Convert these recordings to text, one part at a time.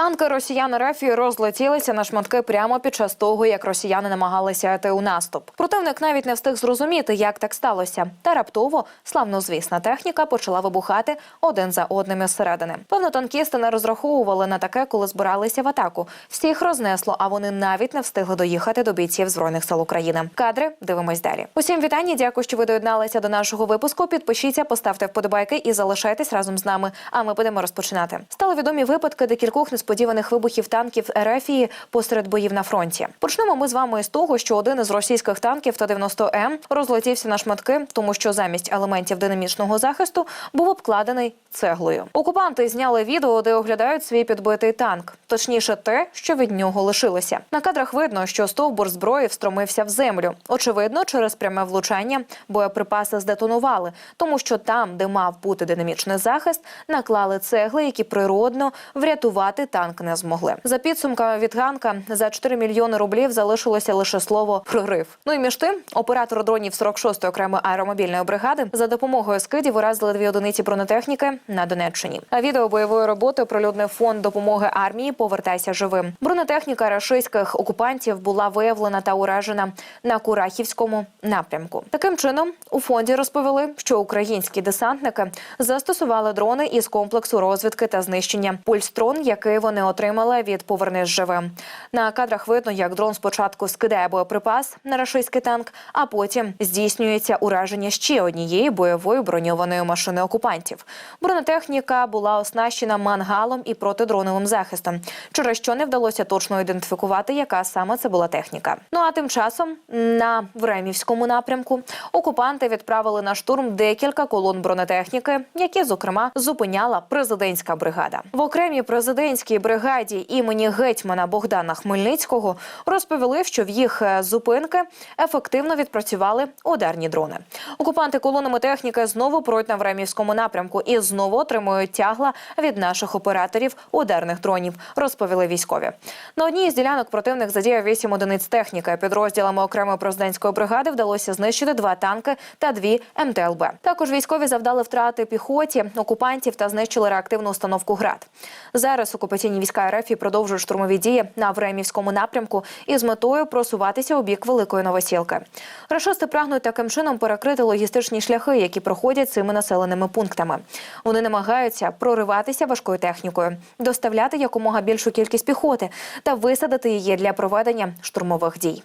Танки росіян РФ розлетілися на шматки прямо під час того, як росіяни намагалися йти у наступ. Противник навіть не встиг зрозуміти, як так сталося. Та раптово славнозвісна техніка почала вибухати один за одним із середини. Певно, танкісти не розраховували на таке, коли збиралися в атаку. Всіх рознесло, а вони навіть не встигли доїхати до бійців збройних сил України. Кадри дивимось далі. Усім вітання. Дякую, що ви доєдналися до нашого випуску. Підпишіться, поставте вподобайки і залишайтесь разом з нами. А ми будемо розпочинати. Стали відомі випадки декількох несподіваних вибухів танків Ерефії посеред боїв на фронті. Почнемо ми з вами з того, що один із російських танків Т-90М розлетівся на шматки, тому що замість елементів динамічного захисту був обкладений цеглою. Окупанти зняли відео, де оглядають свій підбитий танк, точніше, те, що від нього лишилося. На кадрах видно, що стовбур зброї встромився в землю. Очевидно, через пряме влучання боєприпаси здетонували, тому що там, де мав бути динамічний захист, наклали цегли, які природно врятувати танк не змогли. За підсумками від ганка за 4 мільйони рублів залишилося лише слово прорив. Ну і між тим, оператор дронів 46-ї окремої аеромобільної бригади за допомогою скидів уразили дві одиниці бронетехніки на Донеччині. А відео бойової роботи оприлюднив фонд допомоги армії Повертайся живим. Бронетехніка рашистських окупантів була виявлена та уражена на Курахівському напрямку. Таким чином у фонді розповіли, що українські десантники застосували дрони із комплексу розвідки та знищення пульстрон, який вони отримали від повернись живим. На кадрах видно, як дрон спочатку скидає боєприпас на рашистський танк, а потім здійснюється ураження ще однієї бойової броньованої машини окупантів. Бронетехніка була оснащена мангалом і протидроновим захистом, через що не вдалося точно ідентифікувати, яка саме це була техніка. Ну а тим часом на Времівському напрямку окупанти відправили на штурм декілька колон бронетехніки, які зокрема зупиняла президентська бригада. В окремій президентській бригаді імені гетьмана Богдана Хмельницького розповіли, що в їх е, зупинки ефективно відпрацювали ударні дрони. Окупанти колонами техніки знову пройдуть на Времівському напрямку і знову отримують тягла від наших операторів ударних дронів. Розповіли військові. На одній із ділянок противник задіяв 8 одиниць техніки. Підрозділами окремої президентської бригади вдалося знищити два танки та дві МТЛБ. Також військові завдали втрати піхоті окупантів та знищили реактивну установку ГРАД. Зараз окупаційні війська РФ продовжують штурмові дії на Времівському напрямку із метою просуватися у бік Великої Новосілки. Рашисти прагнуть таким чином перекрити логістичні шляхи, які проходять цими населеними пунктами. Вони намагаються прориватися важкою технікою, доставляти якомога більшу кількість піхоти та висадити її для проведення штурмових дій.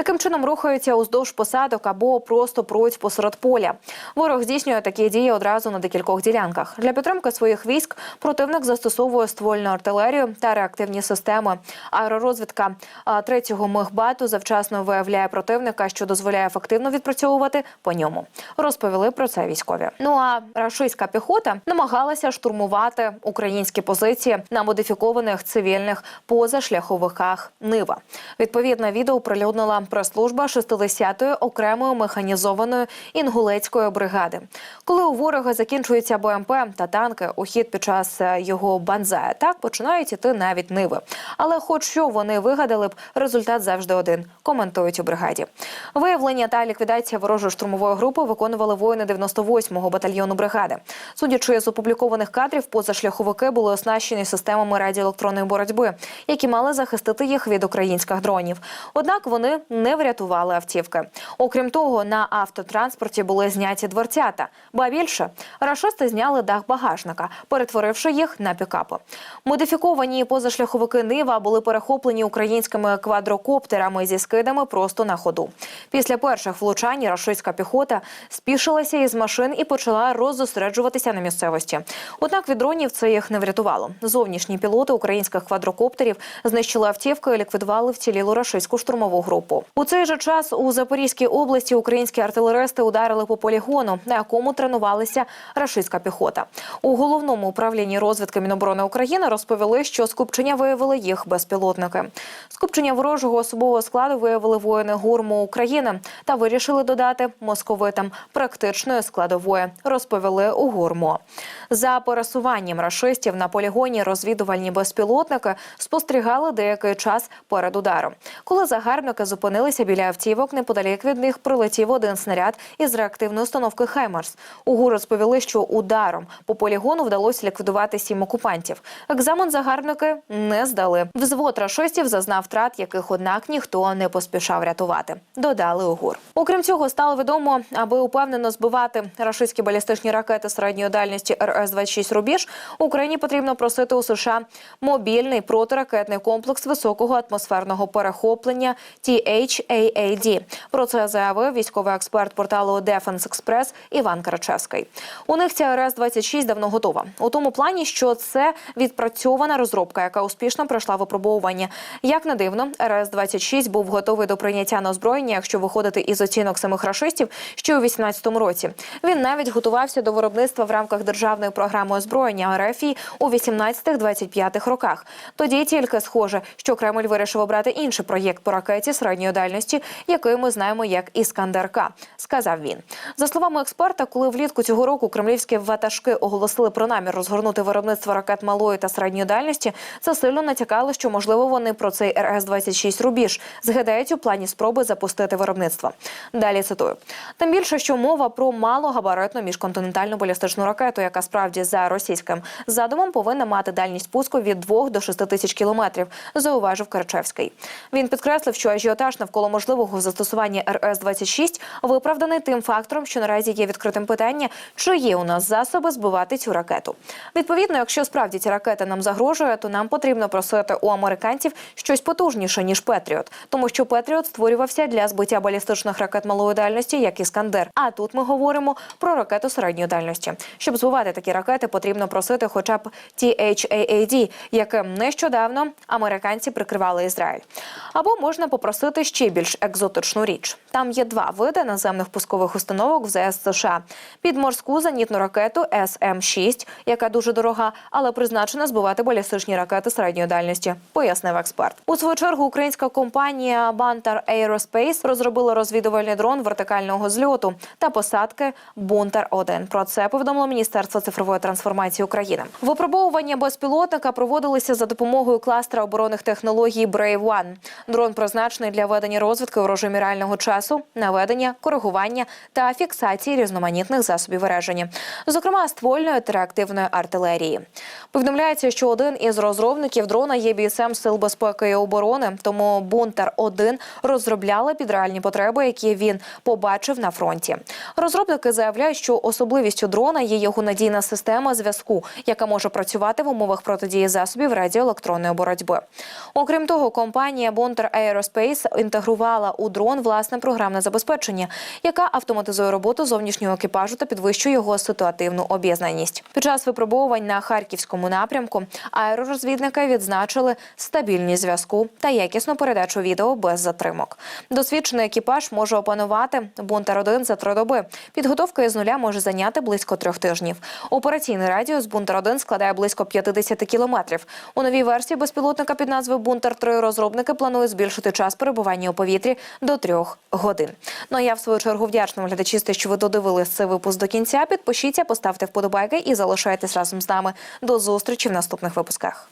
Таким чином рухаються уздовж посадок або просто пруть посеред поля. Ворог здійснює такі дії одразу на декількох ділянках. Для підтримки своїх військ противник застосовує ствольну артилерію та реактивні системи. Аеророзвідка третього мигбату завчасно виявляє противника, що дозволяє ефективно відпрацьовувати по ньому. Розповіли про це військові. Ну а рашистська піхота намагалася штурмувати українські позиції на модифікованих цивільних позашляховиках Нива. Відповідне відео оприлюднила прес-служба 60-ї окремої механізованої інгулецької бригади. Коли у ворога закінчуються БМП та танки, у хід під час е, його банзая так починають іти навіть ниви. Але, хоч що вони вигадали б, результат завжди один. Коментують у бригаді. Виявлення та ліквідація ворожої штурмової групи виконували воїни 98-го батальйону бригади. Судячи з опублікованих кадрів, позашляховики були оснащені системами радіоелектронної боротьби, які мали захистити їх від українських дронів. Однак вони не врятували автівки. Окрім того, на автотранспорті були зняті дверцята. Ба більше рашисти зняли дах багажника, перетворивши їх на пікапи. Модифіковані позашляховики Нива були перехоплені українськими квадрокоптерами зі скидами просто на ходу. Після перших влучань рашистська піхота спішилася із машин і почала роззосереджуватися на місцевості. Однак від дронів це їх не врятувало. Зовнішні пілоти українських квадрокоптерів знищили автівки і ліквідували вцілілу рашистську штурмову групу. У цей же час у Запорізькій області українські артилеристи ударили по полігону, на якому тренувалися рашистська піхота. У головному управлінні розвідки Міноборони України розповіли, що скупчення виявили їх безпілотники. Скупчення ворожого особового складу виявили воїни гурму України та вирішили додати московитам практичної складової. Розповіли у гурмо. За пересуванням рашистів на полігоні розвідувальні безпілотники спостерігали деякий час перед ударом. Коли загарбники зупинили зупинилися біля автівок. Неподалік від них прилетів один снаряд із реактивної установки Хаймарс. У ГУР розповіли, що ударом по полігону вдалося ліквідувати сім окупантів. Екзамен загарбники не здали. Взвод рашистів зазнав втрат, яких однак ніхто не поспішав рятувати. Додали у ГУР. Окрім цього, стало відомо, аби упевнено збивати рашистські балістичні ракети середньої дальності РС-26 «Рубіж», Україні потрібно просити у США мобільний протиракетний комплекс високого атмосферного перехоплення THAAD. Про це заявив військовий експерт порталу Defense Express Іван Карачевський. У них ця РС-26 давно готова. У тому плані, що це відпрацьована розробка, яка успішно пройшла випробовування. Як не дивно, РС-26 був готовий до прийняття на озброєння, якщо виходити із оцінок самих рашистів, ще у 18-му році. Він навіть готувався до виробництва в рамках державної програми озброєння РФІ у 18-25 роках. Тоді тільки схоже, що Кремль вирішив обрати інший проєкт по ракеті середньої дальності, який ми знаємо як Іскандер-К, сказав він. За словами експерта, коли влітку цього року кремлівські ватажки оголосили про намір розгорнути виробництво ракет малої та середньої дальності, це сильно натякало, що можливо вони про цей РС-26 рубіж згадають у плані спроби запустити виробництво. Далі цитую: тим більше, що мова про малогабаритну міжконтинентальну балістичну ракету, яка справді за російським задумом повинна мати дальність пуску від 2 до 6 тисяч кілометрів, зауважив Карачевський. Він підкреслив, що ажіотаж навколо можливого застосування РС-26 виправданий тим фактором, що наразі є відкритим питання, чи є у нас засоби збивати цю ракету. Відповідно, якщо справді ця ракета нам загрожує, то нам потрібно просити у американців щось потужніше ніж Петріот, тому що Петріот створювався для збиття балістичних ракет малої дальності, як Іскандер. А тут ми говоримо про ракету середньої дальності. Щоб збивати такі ракети, потрібно просити, хоча б THAAD, яким нещодавно американці прикривали Ізраїль. Або можна попросити ще більш екзотичну річ. Там є два види наземних пускових установок в ЗС США: підморську зенітну ракету СМ-6, яка дуже дорога, але призначена збивати балістичні ракети середньої дальності, пояснив експерт. У свою чергу українська компанія Bantar Aerospace розробила розвідувальний дрон вертикального зльоту та посадки Бунтер 1 Про це повідомило Міністерство цифрової трансформації України. Випробовування безпілотника проводилися за допомогою кластера оборонних технологій Brave One. Дрон призначений для ведення розвідки у режимі реального часу, наведення, коригування та фіксації різноманітних засобів вираження, зокрема ствольної та реактивної артилерії. Повідомляється, що один із розробників дрона є бійцем сил безпеки і оборони, тому Бунтер 1 розробляли під реальні потреби, які він побачив на фронті. Розробники заявляють, що особливістю дрона є його надійна система зв'язку, яка може працювати в умовах протидії засобів радіоелектронної боротьби. Окрім того, компанія Bonter Aerospace інтегрувала у дрон власне програмне забезпечення, яка автоматизує роботу зовнішнього екіпажу та підвищує його ситуативну об'єднаність. Під час випробувань на харківському напрямку аеророзвідники відзначили стабільність зв'язку та якісну передачу відео без затримок. Досвідчений екіпаж може опанувати бунтер 1 за три доби. Підготовка із нуля може зайняти близько трьох тижнів. Операційний радіус бунтер 1 складає близько 50 кілометрів. У новій версії безпілотника під назвою Бунтер 3 розробники планують збільшити час перебування у повітрі до трьох годин. Ну а я в свою чергу вдячна глядачісти, глядачі, що ви додивились цей випуск до кінця. Підпишіться, поставте вподобайки і залишайтесь разом з нами. До зустрічі в наступних випусках.